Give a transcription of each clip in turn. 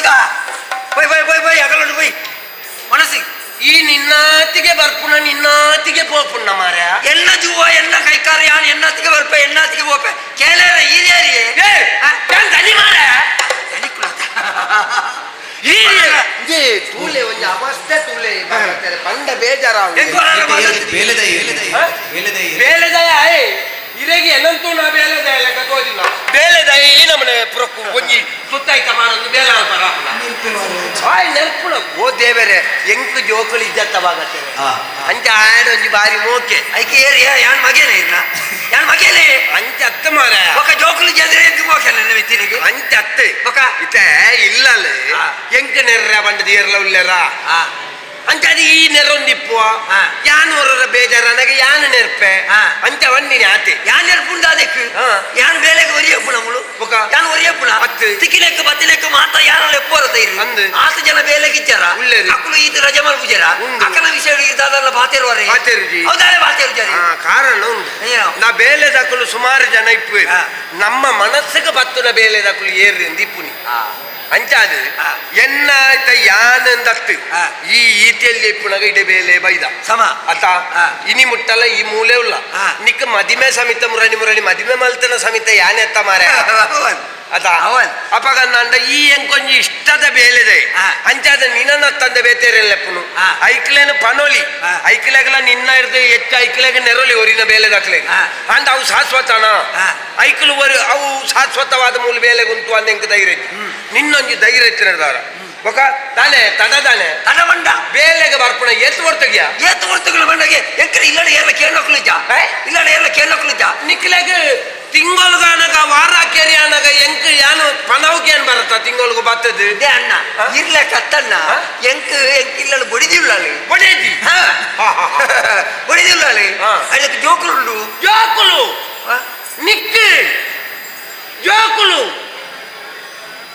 ಮನಸ್ಸಿಗ bye bye bye bye ಅಗಲೊಂಡು bye ಮನಸ್ಸಿಗೆ ಈ ನಿನ್ನಾತಿಗೆ ಬರ್ಪುಣ ನಿನ್ನಾತಿಗೆ ಪೋಪುಣ್ಣ ಮಾರ ಎನ್ನ ಜೂವ ಎನ್ನ ಕೈಕಾರ ಯಾನ್ ಎನ್ನಾತಿಗೆ ಬರ್ಪ ಎನ್ನಾತಿಗೆ ಹೋಪೆ ಕೇಳೇರ ಈರೇರಿ ಏನ್ ದನಿ ಮಾರ ದನಿ ಕುಳತ ಈರೇರ ಜಿ ತೂಲೆ ಒಂಜಿ ಅವಸ್ಥೆ ತೂಲೆ ಪಂಡ ಬೇಜಾರಾವು ಬೇಲೆದ ಬೇಲೆದ ಬೇಲೆದ ಆಯ್ ಇರೆಗೆ ಎನ್ನಂತೂ ನಾ ಬೇಲೆದ ಲೆಕ್ಕ ತೋದಿಲ್ಲ ಬೇಲೆದ ಈ ನಮ್ಮನೆ ಪುರಕ್ಕು ಒಂಜಿ ತುತ್ತಾಯ್ತ ಮಾಡೋದು ಬೇಗ ತರಾಪಲ ನೆನಪುಣ ಓ ದೇವೇರೆ ಎಂಟು ಜೋಕುಳು ಇದ್ದತ್ತವಾಗತ್ತೆ ಅಂಚ ಆಡ್ ಒಂಜಿ ಬಾರಿ ಮೋಕೆ. ಐಕೆ ಏರಿ ಯಾನ್ ಮಗೇನೆ ಇಲ್ಲ ಯಾನ್ ಮಗೇನೆ? ಅಂಚ ಅತ್ತ ಮಾರ. ಒಕ ಜೋಕುಳು ಜದ್ರೆ ಎಂಟು ಮೋಕೆಲ್ಲ ನೆನಪಿನಿಗೆ ಅಂಚ ಅತ್ತೆ. ಒಕ ಇತ್ತೆ ಇಲ್ಲ ಇಲ್ಲಲ್ಲ ಎಂಟು ನೆರ್ರ ಬಂಡದ ಏರ್ಲ ಉಳ್ಳರ ಅಂಚಾದಿ ಈ ನೆರೊಂದಿಪ್ಪು ಯಾನ್ ಹೊರ ಬೇಜಾರ ನನಗೆ ಯಾನ್ ನೆರ್ಪೆ ಅಂಚ ಬಂದಿನಿ ಆತೆ ಯಾನ್ ನೆರ್ಪುಂಡ ಅದಕ್ಕೆ ಯಾನ್ ಬೇಲೆಗೆ ಒರಿಯಪ್ಪು ನಮ್ಮಳು ಒಕ ಯಾನ್ ಒರಿಯಪ್ಪುನ ಹತ್ತು ತಿಕ್ಕಿಲೆಕ್ಕ ಬತ್ತಿಲೆಕ್ಕ ಮಾತ್ರ ಯಾರಲ್ಲ ಎಪ್ಪೋರ ತೈರಿ ಅಂದು ಆತು ಜನ ಬೇಲೆಗೆ ಇಚ್ಚಾರ ಅಕ್ಕಳು ಈತ ರಜಮಲ್ ಪೂಜಾರ ಅಕ್ಕನ ವಿಷಯ ಇದಾದಲ್ಲ ಬಾತೇರುವರೆ ಹೌದಾರೆ ಬಾತೇರು ಜನ ಕಾರಣ ನಾ ಬೇಲೆ ದಕ್ಕಲು ಸುಮಾರು ಜನ ಇಪ್ಪು ನಮ್ಮ ಮನಸ್ಸಿಗೆ ಬತ್ತುನ ಬೇಲೆ ದಕ್ಕಲು ಏರ್ರಿ ಅಂದಿಪ್ಪುನಿ ಅಂಚಾದು ಎನ್ನ ಆಯ್ತ ಯಾನ್ ಅಂದತ್ತು ಈ ಈತಿಯಲ್ಲಿ ಇಡೆ ಬೇಲೆ ಬೈದ ಸಮ ಅತ. ಇನಿ ಮುಟ್ಟಲ್ಲ ಈ ಮೂಲೆ ಉಲ್ಲ. ನಿಕ್ಕ ಮದಿಮೆ ಸಮಿತ ಮುರಳಿ ಮುರಳಿ ಮದಿಮೆ ಮಲ್ತನ ಸಮಿತ ಯಾನೆ ಎತ್ತ ಮಾರ ಅತ ಅವನ್. ಅಪಗ ನಂದ ಈ ಎಂಕೊಂಜಿ ಇಷ್ಟದ ಬೇಲೆದೆ. ಅಂಚಾದ ನಿನ್ನ ತಂದ ಬೇತೇರೆಲ್ಲೆಪ್ಪುನು. ಐಕ್ಲೇನು ಪನೋಲಿ. ಐಕ್ಲೆಗಲ ನಿನ್ನ ಇರ್ದು ಹೆಚ್ಚು ಐಕ್ಲೆಗ ನೆರೋಲಿ ಒರಿನ ಬೇಲೆ ದಾಖಲೆ. ಅಂದ ಅವು ಶಾಶ್ವತನ. ಐಕ್ಲು ಅವು ಶಾಶ್ವತವಾದ ಮೂಲ ಬೇಲೆ ಉಂಟು ಅಂದ ಎಂಕ ಧೈರ್ಯ ನಿನ್ನೊಂದು ಧೈರ್ಯ ಎತ್ತಿನದಾರ ಬೊಕ ತಲೆ ತಡ ತಾಲೆ ತಡವಂಡ ಬೇಲೆಗೆ ಬರ್ಪಣ ಏತ್ ಹೊರ್ತಗ್ಯ? ಏತ್ ಹೊರ್ತಗಳ ಬಂಡಗೆ ಎಂಕರೆ ಇಲ್ಲಡ ಏರ್ಲ ಕೇಳೋಕ್ಲಿಜ ಇಲ್ಲಡೆ ಏರ್ಲ ಕೇಳೋಕ್ಲಿಜ ನಿಕ್ಲೆಗ ತಿಂಗಳಗಾನಗ ವಾರ ಕೆರಿಯಾನಗ ಎಂಕ ಯಾನು ಪಣವಕ್ಕೆ ಏನ್ ಬರತ್ತ ತಿಂಗಳಿಗೆ ಬರ್ತದೆ ದೇ ಅಣ್ಣ. ಇರ್ಲ ಕತ್ತಣ್ಣ. ಎಂಕ ಎಂಕ ಇಲ್ಲಡ ಬಡಿದಿಲ್ಲ ಅಲ್ಲಿ. ಬಡಿದಿ? ಬಡಿದಿಲ್ಲ ಅಲ್ಲಿ. ಅದಕ್ಕೆ ಜೋಕುಲು? ಜೋಕುಲು ನಿಕ್ ಜೋಕುಲು?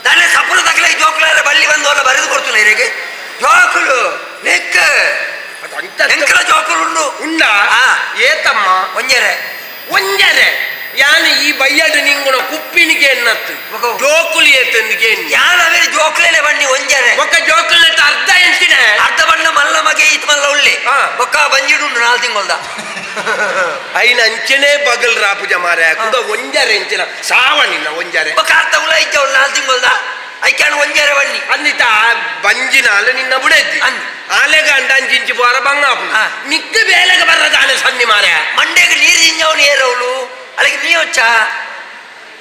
ತಾನೇ ಸಪುರ ತಕ್ಕಲೆ ಜೋಕ್ಲಾರ ಬಳ್ಳಿ ಬಂದು ಅಲ್ಲ ಬರೆದು ಕೊಡ್ತೀನಿ ಇರಿಗೆ ಜೋಕುಲು ನೆಕ್ ಎಂಕಲ ಜೋಕುಲು ಉಂಡ ಹಾ. ಏತಮ್ಮ? ಒಂಜರೆ. ಒಂಜರೆ? ಯಾನು ಈ ಬಯ್ಯಡು ನಿಂಗುಣ ಕುಪ್ಪಿನಿಗೆ ಎನ್ನತ್ತು? ಒಗ- ಜೋಕುಲಿ ಏತಂದಿಗೆ ಯಾನ ಅವೇ ಜೋಕುಲೇನೆ ಬನ್ನಿ ಒಂಜರೆ ಬೊಕ್ಕ ಬಂಜಿಡುಂಡು ನಾಲ್ ತಿಂಗಳದ ಐನ ಅಂಚನೆ ಬಗಲ್ರ ಪೂಜ ಮಾರ ಕುಡ ಒಂಜಾರೆ ಎಂಚಿನ ಸಾವಣಿನ ಒಂಜಾರೆ. ಬೊಕ್ಕ ಅರ್ಥ ಉಲ ಇದ್ದವಳು ನಾಲ್ ತಿಂಗಳದ ಐಕ್ಯಾಣ ಒಂಜಾರೆ ಬಣ್ಣಿ ಅಂದಿತ ಬಂಜಿನ ಅಲ್ಲ ನಿನ್ನ ಬುಡೆದ್ದಿ ಆಲೆಗ ಅಂಡ ಅಂಚಿಂಚಿ ಬಾರ ಬಂಗಾಪು ನಿಕ್ಕ ಬೇಲೆಗ ಬರ್ರದ ಆಲೆ ಸನ್ನಿ ಮಾರ ಮಂಡೆಗೆ ನೀರು ಇಂಜವನು ಏರವಳು ಅಲ್ಲಿಗೆ ನೀ ಹೊಚ್ಚ?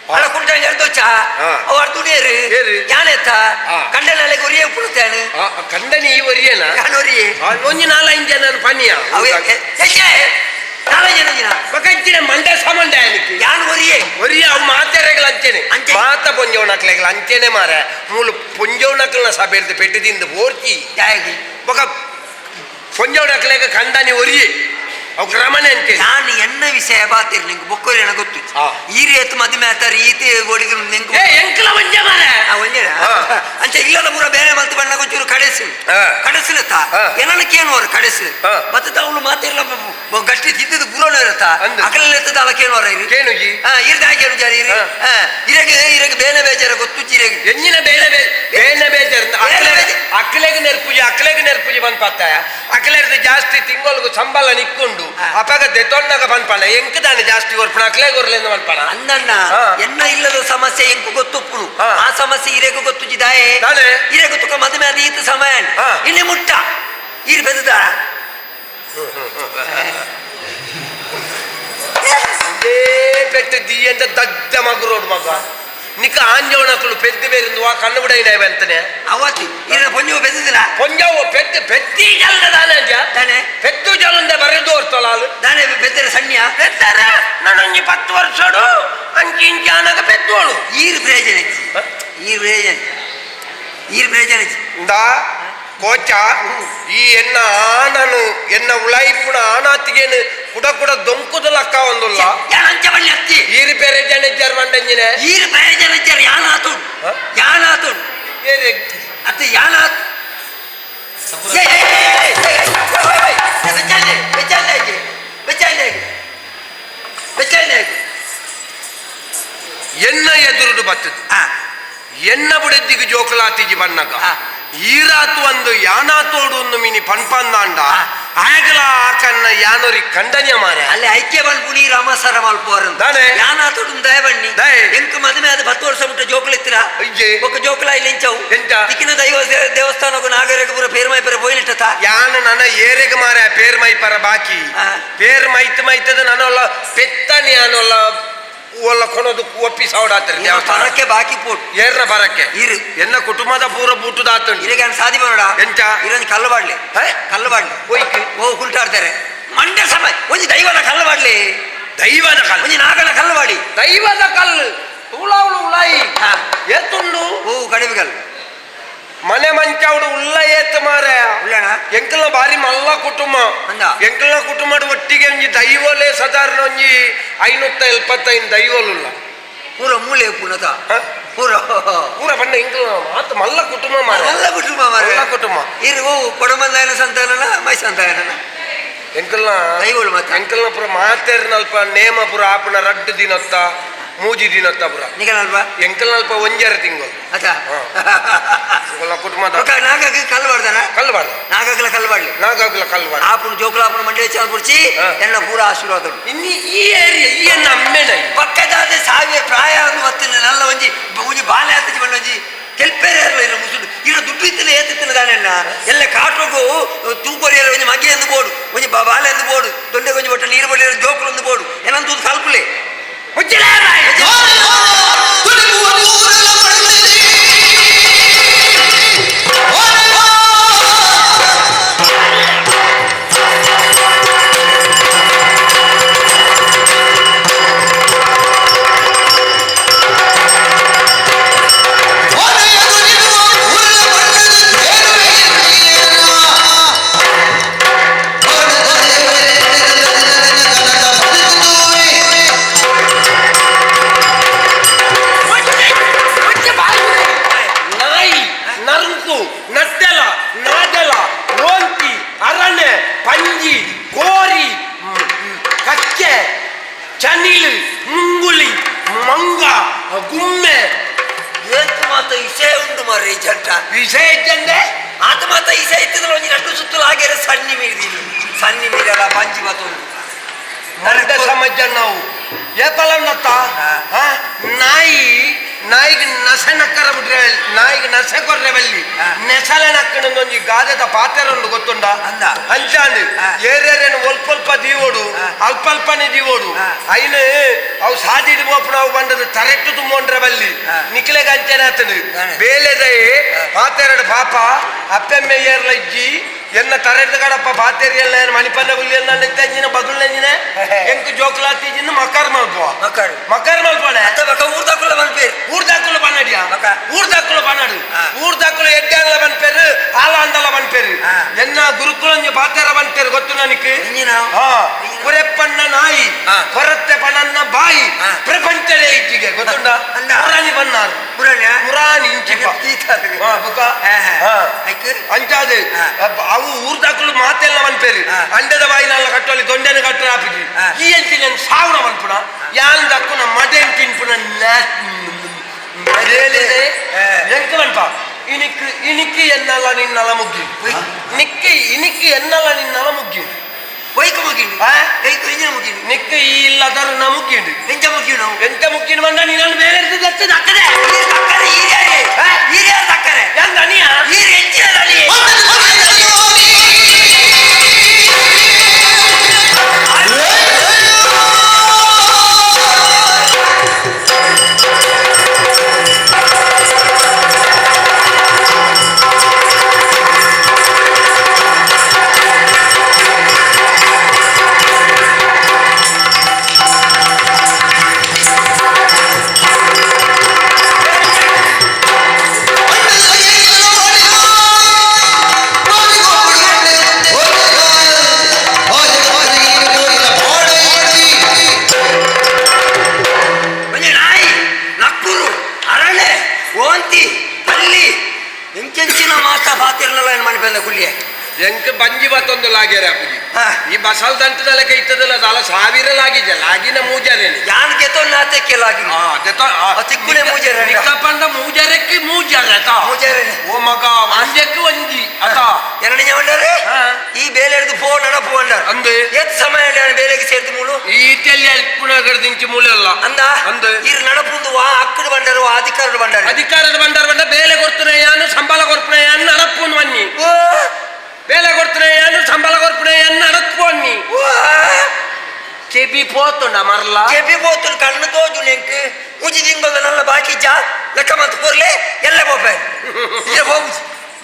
ಅಲ್ಲ ಕುಂಟ ಎರ್ದೊಚ್ಚ ಹಾ. ಅವ ಅರ್ದುಡೇರು ಏರು. ಯಾನೆತ್ತ ಹಾ. ಕಂಡನಲ್ಲಿ ಒರಿಯ ಪುಡ್ತಾನು ಕಂದನಿ ಈ ಒರಿಯನ ಯಾನು ಒರಿಯೆ ಒಂಜಿ ನಾಲ ಇಂಜನ ಪನಿಯ ಅವ ಹೆಚ್ಚೆ ನಾಳೆ ಜನ ದಿನ ಬಕಂಚಿನ ಮಂಡ ಸಮಂಡ ಏನಕ್ಕೆ ಯಾನು ಒರಿಯೆ ಒರಿಯ ಅವು ಮಾತೆರೆಗಳ ಅಂಚೆನೆ ಅಂಚೆ. ಮಾತ ಪೊಂಜವನಕ್ಲೆಗಳ ಅಂಚೆನೆ ಮಾರ ಮೂಲು ಪೊಂಜವನಕ್ಲನ ಸಭೆರ್ದು ಪೆಟ್ಟಿದಿಂದ ಬೋರ್ಚಿ ಯಾಗಿ ఒక ಪೊಂಜವನಕ್ಲೆಗ ಕಂದನಿ ಒರಿಯೆ ನಾನು ಎನ್ನ ವಿಷಯ ಬಾತಿರ್ ನಿಂಗೆ ಬೊಕ್ಕೋರಿ ಎನ ಗೊತ್ತು. ಈ ರೇತ್ ಮದುವೆ ಆತಾರ ಈತಿ ಓಡಿದ್ರು ನಿಂಗೆ ಎಂಕ್ಲ ಮಾರ ಆ ಹಾ. ಅಂಚೆ ಇಲ್ಲದ ಪೂರ ಬೇರೆ ಮಲ್ತು ಬಣ್ಣ ಕೊಂಚೂರು ಕಡೆಸು. ಕಡೆಸಲತ್ತ? ಹಾ. ಏನಕ್ಕೇನು ಅವ್ರು ಕಡೆಸು. ಮತ್ತೆ ಅವಳು ಮಾತಿರಲ್ಲ ಗಟ್ಟಿ ತಿದ್ದದು ಗುರೋಣ ಇರತ್ತ. ಅಕಲಲ್ಲಿ ಇರ್ತದ ಅಲಕ್ಕೇನು ಅವ್ರ ಇರಿ. ಕೇನುಜಿ ಹಾ ಇರ್ದ ಹಾಕೇನು ಜಾರಿ ಇರಿ? ಇರಗೆ ಇರಗೆ ಬೇನೆ ಬೇಜಾರ ಗೊತ್ತು ಚಿರಗೆ. ಎಂಜಿನ ಬೇನೆ ಬೇನೆ ಬೇಜಾರ ಅಕ್ಕಲೆಗೆ ನೆರ್ಪುಜಿ ಅಕ್ಲೆಗೆ ನೆರ್ಪುಜಿ ಬಂದ್ ಪತ್ತಾಯ ಅಕ್ಲೆರ್ದು ಜಾಸ್ತಿ ತಿಂಗೊಲ್ಗು ಸಂಬಳ ನಿಕ್ಕೊಂಡು ಹಾ. ಅಪಗ ದೆತೊಂಡಗ ಬಂದ್ಪಣ ಎಂಕದಾನೆ ಜಾಸ್ತಿ ಕೊರ್ಪಣ ಅಕ್ಲೆ ಕೊರ್ಲೆಂದು ಬಂದ್ಪಣ ಅಂದಣ್ಣ. ಎನ್ನ ಇಲ್ಲದ ಸಮಸ್ಯೆ ಎಂಕು ಗೊತ್ತುಪ್ಪುನು. ಆ ಸಮಸ್ಯೆ ಇರೆಗೂ ಗೊತ್ತು ಜಿದಾಯೆ. ತಾನೆ? ಇರೆಗೂ ತುಕ ಮದುವೆ ಆದ ಈತ ಸಮಯ. ಇನ್ನೆ ಮುಟ್ಟ. ಇರ್ ಬೆದದ. ಪೆಟ್ಟು ದಿ ಅಂತ ಮಗು ರೋಡ್ ಮಗ. ನಿಕ್ಕ ಆಂಜವನಕಲು ಪೆದ್ದು ಬೇರಿಂದು ವಾ ಕಣ್ಣು ಬಿಡ ಅಂತಾನೆ. ಅವತ್ತಿ ಇರ ಪೊಂಜು ಪೆದ್ದಿಲ್ಲ ಪೊಂಜವು ಪೆದ್ದು ಪೆತ್ತಿ ಜಲ್ದ ನಾನೇ ಬೆದ್ದರ ಸಣ್ಣ ಪೆತ್ತರ ನನಂಜಿ ಪತ್ತು ವರ್ಷಡು ಅಂಚಿ ಇಂಚಿ ಆನಾಗ ಪೆತ್ತೋಳು ಈರ್ ಪ್ರಯೋಜನ ಐತಿ. ಈರ್ ಪ್ರಯೋಜನ ಈರ್ ಪ್ರಯೋಜನ ಐತಿ. ಇಂದ ಕೋಚ ಈ ಎನ್ನ ಆನನು ಎನ್ನ ಉಳಾಯಿಪುಣ ಆನಾತಿಗೇನು ಕುಡ ಕುಡ ದೊಂಕುದ ಲಕ್ಕ ಒಂದುಲ್ಲ ಯಾನ್ ಅಂಚ ಬಳ್ಳಿ ಹತ್ತಿ ಈರಿ ಬೇರೆ ಜನ ಇದ್ದಾರೆ ಮಂಡಂಜಿನೆ ಈರ್ ಪ್ರಯೋಜನ ಇದ್ದಾರೆ ಯಾನ್ ಆತು ಹ? ಯಾನ್ ಆತು ಏರಿ ಅತ್ತೆ ಯಾನ್ ಆತು ಏ, ಎನ್ನ ಎದುರುಡು ಬತ್ತದು ಆ, ಎನ್ನ ಬುಡೆದ್ದಿಗೆ ಜೋಕಲಾತಿಜಿ ಬನ್ನಗ ಹಾ. ಈರಾತು ಒಂದು ಯಾನಾತೋಡು ಒಂದು ಮಿನಿ ಪನ್ಪಂದಾಂಡ ಹಾ. ಆಗಲ ಆಕನ್ನ ಯಾನೊರಿ ಕಂಡನ್ಯ ಮಾರ ಅಲ್ಲಿ ಐಕ್ಯ ಬಲ್ಪುಣಿ ರಾಮಸರ ಮಲ್ಪೋರು ದಾನೆ. ಯಾನಾತೋಡು ದಯ ಬಣ್ಣಿ ದಯ. ಎಂಕ್ ಮದುವೆ ಅದು ಹತ್ತು ವರ್ಷ ಬಿಟ್ಟು ಜೋಕುಲು ಎತ್ತಿರ ಅಯ್ಯೆ. ಒಕ್ಕ ಜೋಕುಲ ಇಲ್ಲಿ ಎಂಚವು ಎಂಚ? ದಿಕ್ಕಿನ ದೈವ ದೇ- ದೇವಸ್ಥಾನಕ್ಕೂ ನಾಗರಿಕ ಪುರ ಪೇರ್ಮೈ ಪರ ಪೋಯಿಲಿಟ್ಟತ ಯಾನ ನನ್ನ ಏರೆಗೆ ಮಾರ ಪೇರ್ ಮೈ ಪರ ಬಾಕಿ ಆ. ಪೇರ್ ಮೈತ್ ಮೈತದ ನನ್ನೊಲ್ಲ ಪೆತ್ತನಿ ಅನ್ನೊಲ್ಲ ಒಲ್ಲ ಕೊನೋದು ಒಪ್ಪಿ ಸೌಡಾತ್ರಿ ಬರಕ್ಕೆ ಬಾಕಿ ಪೂಟ್. ಏರ್ರ ಬರಕ್ಕೆ ಇರು. ಎನ್ನ ಕುಟುಂಬದ ಪೂರ ಬೂಟುದಾತುಂಡು ಈಗ ಸಾದಿ ಬರೋಡ? ಎಂಚ? ಇರೊಂದು ಕಲ್ಲು ಬಾಡ್ಲಿ? ಕಲ್ಲು ಬಾಡ್ಲಿ ಹೋಯ್ತು ಓ ಕುಂಟಾಡ್ತಾರೆ ಮಂಡ್ಯ ಸಮ ಒಂಜಿ ದೈವದ ಕಲ್ಲು ಬಾಡ್ಲಿ ದೈವದ ಕಲ್ಲು. ಒಂದು ನಾಗನ ಕಲ್ಲು ಬಾಡಿ ದೈವದ ಕಲ್ಲು. ಉಳಾವಳು ಉಳಾಯಿ. ಎತ್ತುಂಡು. ಓ ಕಡಿಮೆ ಕಲ್ಲು ಮನೆ ಮಂಚಾವುಡು ಉಳ್ಳ ಏತ್ ಮಾರ ಉಳ್ಳಣ ಎಂಕಲ್ನ ಬಾರಿ ಮಲ್ಲ ಕುಟುಂಬ ಅಂದ? ಎಂಕಲ್ನ ಕುಟುಂಬದ ಒಟ್ಟಿಗೆ ಒಂಜಿ ದೈವಲೇ ಸಾಧಾರಣ ಒಂಜಿ ಐನೂತ್ತ ಎಲ್ಪತ್ತೈದು ದೈವಲುಲ್ಲ ಪೂರ ಮೂಲೆ ಪುನತ ಹ? ಪೂರ ಪೂರ ಬಣ್ಣ ಎಂಕಲ್ನ ಮಾತು ಮಲ್ಲ ಕುಟುಂಬ ಮಾರ ಎಲ್ಲ ಕುಟುಂಬ ಮಾರ್ರೆ. ಮಲ್ಲ ಕುಟುಂಬ ಇರು ಓ ಕೊಡಮಂದಾಯನ ಸಂತಾನನ ಮೈ ಸಂತಾನನ ಎಂಕಲ್ನ ದೈವಲು ಮಾತ ಎಂಕಲ್ನ ಪುರ ಮಾತೇರ್ನಲ್ಪ ನೇಮ ಪುರ ಆಪಣ ರಡ್ಡು ದಿನತ್ತ ಮೂಜಿ ದಿನತ್ತ ಪುರ ನಿಗನಲ್ವಾ ಎಂಕಲ್ನಲ್ಪ ಒಂಜರ ತಿಂಗಳು ಅದ ಎಂಕಲ್ನ ಕುಟುಂಬದ ಒಕ್ಕ ನಾಗಕ್ಕೆ ಕಲ್ಲು ಬಾಡ್ದಾನ ಕಲ್ಲು ಬಾರ್ದು ನಾಗಕ್ಲ ಕಲ್ಲು ಬಾಡ್ಲಿ ನಾಗಾಗ್ಲ ಕಲ್ಲು ಬಾರ್ದು ಆಪುಣ ಜೋಕುಲಾಪುಣ ಮಂಡ್ಯ ಚಾಲ್ ಪುಡ್ಚಿ ಹಾ. ಎಲ್ಲ ಪೂರ ಆಶೀರ್ವಾದ ಇನ್ನಿ ಈ ಏರಿಯಾ ಈ ಎನ್ನ ಅಮ್ಮೆನ ಪಕ್ಕದಾದ ಸಾವಿರ ಪ್ರಾಯ ಒಂದು ಹೊತ್ತಿನ ನಲ್ಲ ಒಂಜಿ ಒಂಜಿ ಬಾಲೆ ಹತ್ತಿಜಿ ಬಂಡ ಒಂಜಿ ಕೆಲ್ಪೇರೆ ಇರಲ್ಲ ಇಲ್ಲ ಮುಸುಡು ಇರ ದುಡ್ಡು ಇತ್ತಿನ ಏತಿತ್ತಿನ ದಾನೆಣ್ಣ ಎಲ್ಲ ಕಾಟೋಗು ತೂಕೊರಿಯಲ್ಲ ಒಂಜಿ ಮಗೆ ಎಂದು ಬೋಡು ಒಂಜಿ ಬಾ- ಬಾಲೆ ಎಂದು ಬೋಡು ದೊಡ್ಡ ಒಂಜಿ ಬಟ್ಟ ನೀರು ಬಳಿ ಜೋಕುಲು ಒಂದು ಬೋಡು ಏನಂತ ಕಲ್ಪುಲೆ Ujjilai Rai! Go! Go! Go! ಗುಮ್ಮೆ ಏತು ಮಾತ ಇಸೆ ಉಂಟು ಮಾರ್ರೆ ಈ ಜಂಟ ವಿಷಯಜ್ಜಂದೆ ಆತ ಮಾತ ಇಸೆ ಇತ್ತಿದ್ರೆ ಒಂಜಿ ರಟ್ಟು ಸುತ್ತಲು ಹಾಗೆ ಸಣ್ಣಿ ಮೀರಿದೀನಿ ಸಣ್ಣಿ ಮೀರಲ್ಲ ಬಂಜಿ ಮಾತು ನರಡ ಸಮಾಜ ನಾವು ಏಪಲನ್ನತ್ತ ಹಾ. ನಾಯಿ ನಾಯಿಗೆ ನಸೆ ನಕ್ಕರ ಬಿಟ್ರೆ ನಾಯಿಗೆ ನಸೆ ಕೊರ್ರೆ ಬಲ್ಲಿ ಹಾ. ನೆಸಲೆ ನಕ್ಕನೊಂದು ಗಾದೆದ ಪಾತ್ರ ಉಂಡು ಗೊತ್ತುಂಡ ಅಂದ. ಅಂಚಾಂಡು ಹಾ. ಏರೇರೇನು ಒಲ್ಪ ಅಲ್ಪ ದೀವೋಡು ಹಾ. ಅಲ್ಪ ಅಲ್ಪನೇ ದೀವೋಡು ಹಾ. ಐನು ಅವು ಸಾದಿಡ್ ಬೋಪುನ ಅವು ಬಂದದು ತರೆಟ್ಟು ತುಂಬೋಂಡ್ರೆ ಬಲ್ಲಿ ಹಾ. ನಿಕ್ಲೆಗೆ ಅಂಚನೆ ಆತನು ಹಾನೆ. ಬೇಲೆದೈ ಹಾ. ಪಾತೆರಡು ಪಾಪ ಅಪ್ಪೆಮ್ಮೆ ಏರ್ಲ ಇಜ್ಜಿ ಎನ್ನ ತರೆಟ್ಟು ಕಡಪ್ಪ ಪಾತೆರಿ ಎಲ್ಲ ಮಣಿಪನ್ನ ಗುಲ್ಲಿ ಎಲ್ಲ ನೆತ್ತಂಜಿನ ಬದುಲ್ ನೆಂಜಿನ ಎಂಕು ಜೋಕ್ಲಾತಿಜಿನ ಮಕರ್ ಮಲ್ಪುವ ಮಕ್ಕಳು ಮಕರ್ ಮಲ್ಪನೆ ಅತ್ತ ಬಕ ಊರ್ದಾಕುಲ್ಲ ಮಲ್ಪೇರು ಊರ್ದಾಕುಲು ಪನ್ನಡಿಯ ಮಕ. ಊರ್ದಾಕುಲು ಪನ್ನಡು ಹಾ. ಊರ್ದಾಕುಲು ಎಡ್ಡಾಂಗ್ಲ ಬನ್ಪೇರು ಆಲ ಅಂದಲ ಬನ್ಪೇರು ಹಾ. ಎನ್ನ ಗುರುಕುಲಂಜಿ ಪಾತೆರ ಬನ್ಪೇರು ಗೊತ್ತು ನನಕ್ಕೆ ಇಂಜಿನ ಹಾ ಕುರೆಪ್ಪಣ್ಣ ನಾಯಿ ಹಾ. ಕೊರತೆ ಪಣನ್ನ ಬಾಯಿ ಹಾ. ಪ್ರಪಂಚದೇ ಇಜ್ಜಿಗೆ ಗೊತ್ತುಂಡ ಅಂದ. ಮುರಾನಿ ಬನ್ನಾರು ಪುರಾಣ ಮುರಾನಿ ಇಂಚಿಪ ಹಾ, ಬುಕ್ಕ? ಹಾ. ಅಂಚಾದು ಹಾ. ಅಬ್ಬ- ಅವು ಊರ್ದಾಕಲು ಮಾತೆಲ್ಲ ಮನ್ಪೇರು ಹಾ. ಅಂಡದ ಬಾಯಿನಲ್ಲ ಕಟ್ಟೋಲಿ ದೊಂಡೆನ ಕಟ್ಟರ ಹಾಪಿಜಿ ಹಾ. ಈ ಎಂಚಿ ನಾನು ಸಾವಿರ ಮನ್ಪುಣ ಯಾನ್ ದಕ್ಕುನ ಮಟನ್ ತಿನ್ಪುಣ ಹಾ. ಎಂಕ ಮನ್ಪ ಇನಿಕ್ ಇನಿಕ್ಕಿ ಎನ್ನಲ್ಲ ನಿನ್ನಲ ಮುಗ್ಗಿ ಉಯ್. ನಿಕ್ಕಿ ಇನಿಕ್ಕಿ ಎನ್ನಲ್ಲ ನಿನ್ನಲ ಮುಗ್ಗಿ ಒಯ್ಕ ಮುಗಿಂಡು ಹಾ? ಒಯ್ಕ ಇಂಜಿನ ಮುಗಿಂಡು ನಿಕ್ಕ ಇಲ್ಲದರ ನ ಮುಗ್ಗಿಂಡು ಎಂತ ಮುಗಿಂಡು ನಾವು. ಎಂತ ಮುಗ್ಗಿನ ಬಂದ ನೀನನ್ನು ಬೇರೆ ಸಕ್ಕರೆ ಅಕ್ಕದೆ ನೀರು ತಕ್ಕರೆ ಹೀರ್ಯಾರೆ ಹಾ? ಹೀರ್ಯಾರ ತಕ್ಕರೆ ಎಂತ ನೀಯ ಇವತ್ತೊಂದು ಲಾಗೇರ ಈ ಬಸಲ್ ದಂಟದಲ್ಲಕ ಇತ್ತದಲ್ಲ ಅಲ್ಲ ಸಾವಿರ ಲಾಗಿದೆಯಲ್ಲ ಲಾಗಿನ ಮೂಜಾರೇನೆ ಯಾನ್ ಕೆತೋ ನಾತೆಕ್ಕೆ ಲಾಗಿ ಆ ದೆತೋ ಚಿಕ್ಕುಳೆ ಮೂಜಾರೆ ನಿಕ್ಕಪ್ಪಂದ ಮೂಜಾರಕ್ಕೆ ಮೂಜಾರೆ ತಾ ಮೂಜಾರೆ ಓ ಮಗ ಅಂಜಕ್ಕೆ ಒಂಜಿ ಅತ ಎರಡನೇ ಅವಲ್ಲರೆ ಈ ಬೇಲೆ ಹಿಡಿದು ಫೋನ್ ಅಣ ಫೋನ್ ಅಂದ. ಎತ್ ಸಮಯ ಬೇಲೆಗೆ ಸೇರ್ದು ಮೂಳು? ಈ ಇಟ್ಟಲ್ಲಿ ಅಲ್ಪುಣಗಡ ದಿಂಚಿ ಮೂಳಲ್ಲ ಅಂದ? ಅಂದ. ಇರ್ ನಡಪುಂದು ವಾ ಅಕ್ಕಡು ಬಂಡರು ಅಧಿಕಾರದ ಬಂಡರು. ಅಧಿಕಾರದ ಬಂಡರು ಬಂಡ ಬೇಲೆ ಕೊರ್ತುನೆ ಯಾನು ಸಂಬಳ ಕೊರ್ತುನೆ ಯಾನು ನಡಪುಂದು ಬನ್ನಿ ಓ! ಬೆಲೆ ಕೊಡುತ್ರೆ ಎಲ್ ಸಂಬಳ ಕೊರ್ಪುಳೆ ಎನ್ನತ್ ಪೋನಿ ಪೂ ಕೆ ಬಿ ಪೋತುಂಡ ಮರ್ಲಾ. ಎಬಿ ಪೋತುಂಡು ಕಂಡ ತೋಜುಲೆಂಗ್ ಮೂಜಿ ನಲ್ಲ ಬಾಕಿ ಜಾ ಲೆಕ್ಕ ಮಾತು ಪೊರ್ಲೆ ಎಲ್ಲ ಪೋಪೆ ಏ ಹೋಗು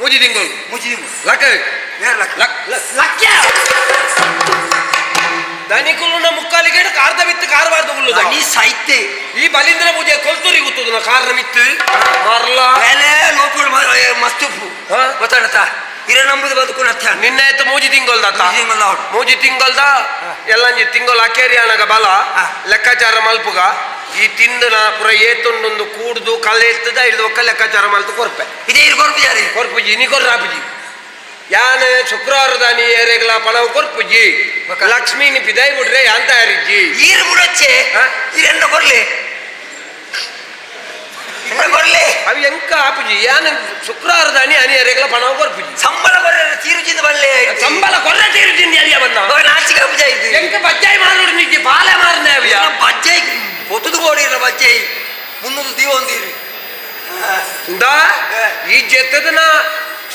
ಮುಜಿ. ದಿಂಗಲ್ ಮುಜಿ ದಿಂಗು ಲಕ. ಲಕ್. ಲ ಲಕ್ಯ ದನಿ ಕುಲುಂಡ ಮುಕ್ಕಾಲಿ ಗೇಡ್ ಕಾರ್ದ ಮಿತ್ತ್ ಕಾರ್ ಬಾರ್ದ ಉಲ್ಲುಂಡ ಈ ಸೈತೆ ಈ ಪಲಿಂದಲ ಪೂಜೆ ಕೊಲ್ತೊರಿ ಗುತ್ತುದು ಕಾರ್ದ ಮಿತ್ತ್ ಮಾರ್ಲಾ. ಎಲೆ ಮಪುಡು ಮಾರ ಮಸ್ತ್ ಪು. ಗೊತ್ತಾಡತ್ತ ಇರ ನಂಬುದು ಬದುಕು ನತ್ಯ ನಿನ್ನೆ ಆಯ್ತು ಮೂಜಿ ತಿಂಗೊಲ್ದಾತ ಮುಜಿ ತಿಂಗೊಲ್ದ ಎಲ್ಲಂಜಿ ತಿಂಗೊಲ್ ಅಕೇರಿ ಅನಗ ಬಲ. ಲೆಕ್ಕಾಚಾರ ಮಲ್ಪುಗ. ಈ ತಿಂದನ ಪುರ ಏತೊಂದೊಂದು ಕೂಡ್ದು ಕಲ್ಲ ಎತ್ತದ ಹಿಡಿದು ಒಕ್ಕ ಲೆಕ್ಕಾಚಾರ ಮಲ್ತು ಕೊರ್ಪೆ. ಇದೇ ಇರ್ ಕೊರ್ಪು ಯಾರಿ? ಕೊರ್ಪುಜಿ ನೀ ಕೊರ್ರಾಪುಜಿ ಯಾನ ಶುಕ್ರವಾರದ ನೀ ಏರೆಗ್ಲ ಪಣವು ಕೊರ್ಪುಜಿ ಲಕ್ಷ್ಮಿ ನಿ ಪಿದಾಯಿ ಬಿಡ್ರೆ ಯಾಂತ ಯಾರಿಜ್ಜಿ ಈರು ಬಿಡಚ್ಚೆ? ಇರೆಂಡ ಕೊರ್ಲೆ. ಬರ್ಲಿ ಅವು ಎಂಕ ಆಪಿಜಿ ಯಾನ ಶುಕ್ರವಾರ ದಾನಿ ಅನಿ ಅರೆಗಲ ಪಣ ಕೊರ್ಪಿಜಿ ಸಂಬಳ ಕೊರ ತೀರುಜಿಂದ ಬರ್ಲಿ ಸಂಬಳ ಕೊರ ತೀರುಜಿಂದ ಅರಿಯ ಬಂದ ನಾಚಿಕ ಪೂಜೆ ಇದು ಎಂಕ ಬಜ್ಜಾಯಿ ಮಾರುಡು ನಿಜಿ ಬಾಲೆ ಮಾರನೆ ಅವಿಯ ಬಜ್ಜಾಯಿ ಒತ್ತುದು ಕೋಡಿರ ಬಜ್ಜಾಯಿ ಮುನ್ನೂರು ದೀವ ಒಂದಿರಿ ಇಂದ ಈ ಜೆತ್ತದನ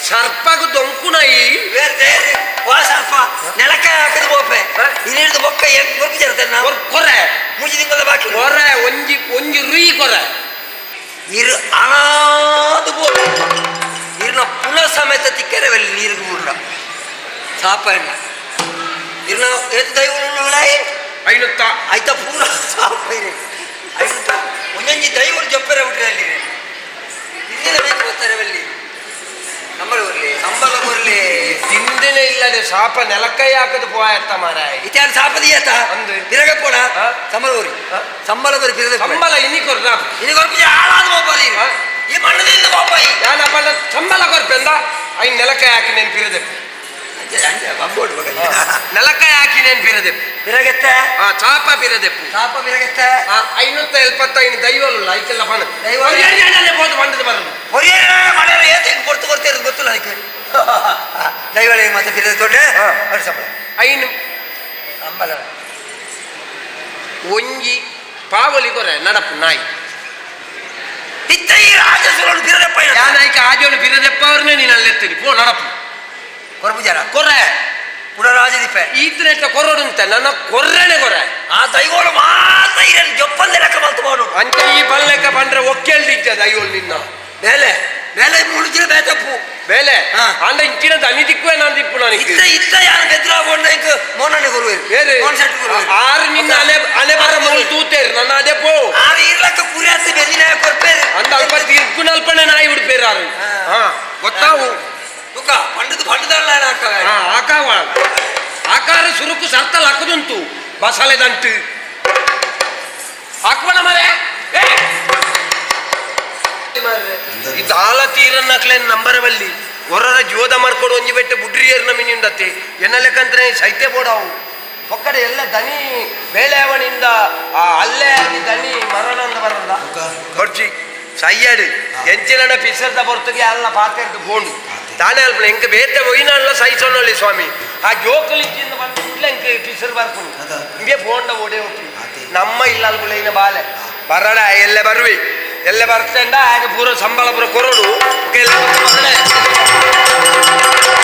ಸರ್ಪಗ ದೊಂಕುನಾಯಿ ವಾ ಸರ್ಪ ನೆಲಕ್ಕೆ ಹಾಕಿದ ಬೋಪೆ ಇನ್ನಿಡಿದ ಬೊಕ್ಕ ಹೆಂಗ್ ಬರ್ತಿರ್ತಾರೆ ನಾವು ಕೊರೆ ಮುಗಿದಿಂಗಲ್ಲ ಬಾಕಿ ಕೊರೆ ಒಂಜಿ ಒಂಜಿ ರುಯಿ ಕೊರೆ ನೀರು ಅನಾದು ಬೋಲ ನೀರನ್ನ ಪುನಃ ಸಮೇತ ತಿಕ್ಕರವಲ್ಲಿ ನೀರಿಗೆ ಬಿಡ್ರ ಸಾಪಣ್ಣ ನೀರನ್ನ ಎತ್ತು ದೈವಗಳೇ ಐನುತ್ತ ಆಯ್ತ ಪೂರ ಸಾಪೈರೆ ಐನುತ್ತ ಒಂದೊಂದು ದೈವರು ಜಪ್ಪರ ಬಿಡ್ರಲ್ಲಿ ನೀರಿನ ಬೇಕು ಬರ್ತಾರೆ ನಂಬಳೂರಲ್ಲಿ ನಂಬಲೂರಲ್ಲಿ ತಿಂದಿನ ಇಲ್ಲದೆ ಶಾಪ ನೆಲಕ್ಕೈ ಹಾಕದು ಪೋಯತ್ತ ಮಾರಾಯ. ಇತ್ಯಾದ ಸಾಪದಿಯತ ಒಂದು. ತಿರಗ ಪೋಡ ಹಾ? ಸಂಬಳೂರಿ ಸಂಬಳದೂರಿ ತಿರಗ ಸಂಬಳ ಇನ್ನಿ ಕೊರ್ನ ಇದು ಕೊರಪಿಜ ಹಾಳಾದ ಬೋಪಾಯಿ ಈ ಮಣ್ಣದಿಂದ ಬೋಪಾಯಿ ಯಾನ ಪಂಡ ಸಂಬಳ ಕೊರ್ಪೆಂದ ಐನ್ ನೆಲಕ್ಕೈ ಹಾಕಿ ನೆನ್ಪಿರದೆ. ಅಂಜೆ ಅಂಜೆ ಬಬ್ಬೋಡು ಮಗ ನೆಲಕ್ಕೈ ಹಾಕಿ ನೆನ್ಪಿರದೆ. ಪಿರದೆ ತಿರಗತ್ತೆ ಆ ಚಾಪ ಪಿರದೆಪ್ಪು ಸಾಪ ತಿರಗತ್ತೆ ಐನೂತ್ತ ಎಲ್ಪತ್ತೈದು ದೈವಲ್ಲ ಐಕೆಲ್ಲ ಪಣ ದೈವ. ಬೋದು ಬಂದದ ಬರದು ಹೊರಿಯ ಮಳೆ ಏತ ಹಿಂಗೆ ಕೊಡ್ತು ಕೊಡ್ತಿರೋದು ಗೊತ್ತಿಲ್ಲ ಅದಕ್ಕೆ ದೈವಳಿಗೆ ಮತ್ತೆ ತಿರಗ ದೊಡ್ಡ ಹಾ. ಅವ್ರ ಸಂಬಳ ಐನು ಸಂಬಳ ಒಂಜಿ ಪಾವಲಿ ಕೊರೆ ನಡಪು ನಾಯಿ ಇತ್ತ ಈ ರಾಜಸುರಳು ತಿರಗಪ್ಪ ಯಾನಾಯ್ಕ ಆಜೋನು ಪಿರದೆಪ್ಪ ಅವ್ರನ್ನೇ ನೀನು ಅಲ್ಲೆತ್ತೀನಿ ಪೋ ನಡಪು ಕೊರಪುಜಾರ ಕೊರೆ ಪುಡ ರಾಜದೀಪ ಈತನೆಟ್ಟ ಕೊರಡುಂತೆ ನನ್ನ ಕೊರ್ರನೆ ಕೊರೆ. ಆ ದೈವಗಳು ಮಾತ್ರ ಇರಲಿ ಜೊಪ್ಪಂದೆ ಲೆಕ್ಕ ಬಂತು ಮಾಡು. ಅಂಚೆ ಈ ಪಲ್ಲೆಕ್ಕ ಬಂದ್ರೆ ಒಕ್ಕೇಳ್ದಿದ್ದ ದೈವಲ್ ನಿನ್ನ. ಮೇಲೆ ಮೇಲೆ ಮುಳುಗಿನ ಬೇತಪ್ಪು ಬೇಲೆ ಹಾ. ಅಂಡ ಇಂಚಿನ ದನಿ ದಿಕ್ಕುವೆ ನಾನು ದಿಪ್ಪು ನಾನು ಇತ್ತ ಇತ್ತ ಯಾರು ಬೆದ್ರಾಗೊಂಡ ಇಂಕ ಮೋನನೆ ಗುರುವೆ ಬೇರೆ ಮೋನ್ ಸೆಟ್ ಗುರುವೆ ಆರು ನಿನ್ನ ಅಲೆ ಅಲೆ ಬರ ಮೊದಲು ತೂತೇರು. ನನ್ನ ಅದೇ ಪೋ ಆಕಾರ ಸುರುಕು ಸರ್ತ ಲಕ್ಕದುಂಟು ಬಸಳೆ ದಂಟು ಹಾಕ್ಬೋಣ ಮರೆ. ಇದು ಈ ತೀರನ್ನ ತೀರನ್ನಕ್ಲೆ ನಂಬರ ಬಲ್ಲಿ ಹೊರರ ಜೋದ ಮಾಡ್ಕೊಡು ಒಂಜಿ ಬೆಟ್ಟ ಬುಡ್ರಿಯರ್ ನಮಿನಿಂದತ್ತೆ ಎನ್ನ ಲೆಕ್ಕಂದ್ರೆ ಸೈತೆ ಬೋಡಾವು. ಒಕ್ಕಡೆ ಎಲ್ಲ ದನಿ ಬೇಳೆಯವನಿಂದ ಆ ಅಲ್ಲೇ ಆಗಿ ದನಿ ಮರಣಂದ ಬರಲ್ಲ. ಕೊಡ್ಜಿ ಸಯ್ಯಾಡು ಎಂಚಿನ ಪಿಸರ್ದ ಬರ್ತಗೆ ಅಲ್ಲ தானே அல்பன எங்க வேத்த ஒயினால சை சொன்னோம் சுவாமி ஆ ஜோக்கலிக்கு இந்த பண்ணல எங்க பிசர் பார்க்கணும் இங்கே போண்ட ஓடே ஓட்டி நம்ம இல்லாத பிள்ளைங்க பால வரடா எல்லாம் வருவே எல்லாம் வரத்தேன்டா ஆக பூரா சம்பளம் பூரா குறடு எல்லாம்